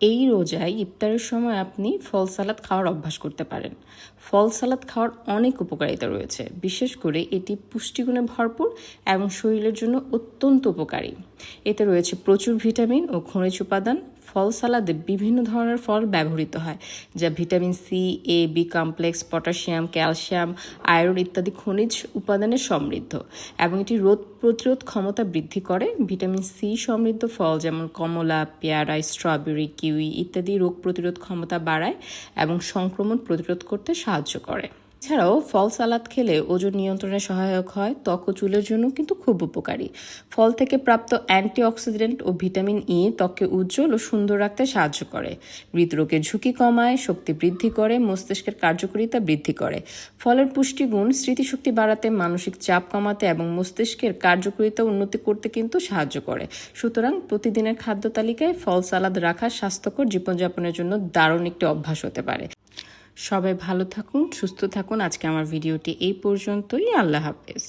এই রোজায় ইফতারের সময় আপনি ফল সালাদ খাওয়ার অভ্যাস করতে পারেন। ফল সালাদ খাওয়ার অনেক উপকারিতা রয়েছে। বিশেষ করে এটি পুষ্টিগুণে ভরপুর এবং শরীরের জন্য অত্যন্ত উপকারী। এতে রয়েছে প্রচুর ভিটামিন ও খনিজ উপাদান। ফল সালাদে বিভিন্ন ধরনের ফল ব্যবহৃত হয়, যা vitamin C, A, B complex, potassium, calcium, iron ইত্যাদি খনিজ উপাদানে সমৃদ্ধ এবং এটি রোদ প্রতিরোধ ক্ষমতা বৃদ্ধি করে। ভিটামিন সি সমৃদ্ধ ফল যেমন কমলা, পেয়ারা, স্ট্রবেরি কিউই ইত্যাদি রোগ প্রতিরোধ ক্ষমতা বাড়ায় এবং সংক্রমণ প্রতিরোধ করতে সাহায্য করে। এছাড়াও ফল সালাদ খেলে ওজন নিয়ন্ত্রণে সহায়ক হয়, ত্বক ও চুলের জন্য কিন্তু খুব উপকারী। ফল থেকে প্রাপ্ত অ্যান্টিঅক্সিডেন্ট ও ভিটামিন ই ত্বককে উজ্জ্বল ও সুন্দর রাখতে সাহায্য করে। হৃদরোগের ঝুঁকি কমায়, শক্তি বৃদ্ধি করে, মস্তিষ্কের কার্যকারিতা বৃদ্ধি করে। ফলের পুষ্টিগুণ স্মৃতিশক্তি বাড়াতে, মানসিক চাপ কমাতে এবং মস্তিষ্কের কার্যকারিতা উন্নতি করতে কিন্তু সাহায্য করে। সুতরাং প্রতিদিনের খাদ্য তালিকায় ফল সালাদ রাখা স্বাস্থ্যকর জীবনযাপনের জন্য দারুণ একটি অভ্যাস হতে পারে। সবাই ভালো থাকুন সুস্থ থাকুন। আজকে আমার ভিডিওটি এই পর্যন্তই। আল্লাহ হাফেজ।